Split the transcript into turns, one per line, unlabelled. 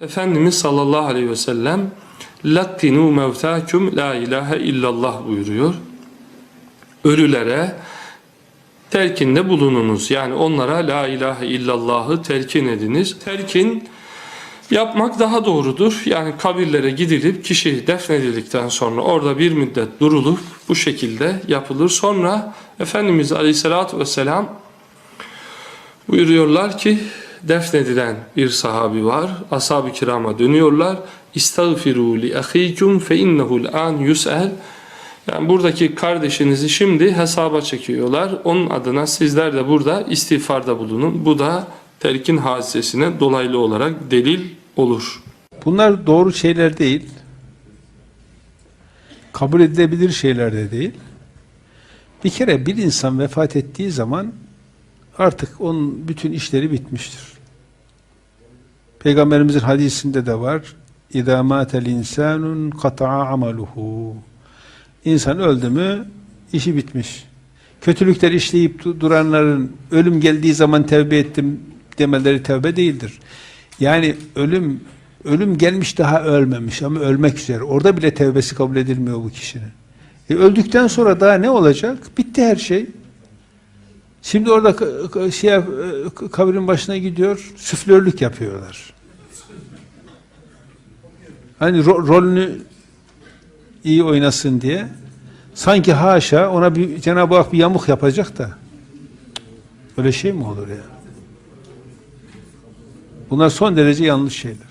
Efendimiz sallallahu aleyhi ve sellem Lattinu mevtakum la ilahe illallah buyuruyor. Ölülere telkinde bulununuz. Yani onlara la ilahe illallahı telkin ediniz. Telkin yapmak daha doğrudur. Yani kabirlere gidilip kişi defnedildikten sonra orada bir müddet durulup bu şekilde yapılır. Sonra Efendimiz aleyhissalatü vesselam Buyuruyorlar ki defnedilen bir sahabi var. Ashab-ı kirama dönüyorlar. İstagfiru li ahikum fe innehu an yus'el. Yani buradaki kardeşinizi şimdi hesaba çekiyorlar. Onun adına sizler de burada istiğfarda bulunun. Bu da terkin hadisesine dolaylı olarak delil olur.
Bunlar doğru şeyler değil. Kabul edilebilir şeyler de değil. Bir kere bir insan vefat ettiği zaman artık onun bütün işleri bitmiştir. Peygamberimizin hadisinde de var. İzâ mâtel insânun kata'a amaluhu. İnsan öldü mü işi bitmiş. Kötülükler işleyip du- duranların ölüm geldiği zaman tevbe ettim demeleri tevbe değildir. Yani ölüm ölüm gelmiş daha ölmemiş ama ölmek üzere. Orada bile tevbesi kabul edilmiyor bu kişinin. E öldükten sonra daha ne olacak? Bitti her şey. Şimdi orada şey e, kabrin başına gidiyor, süflörlük yapıyorlar. Hani ro- rolünü iyi oynasın diye. Sanki haşa ona bir Cenab-ı Hak bir yamuk yapacak da. Öyle şey mi olur ya? Bunlar son derece yanlış şeyler.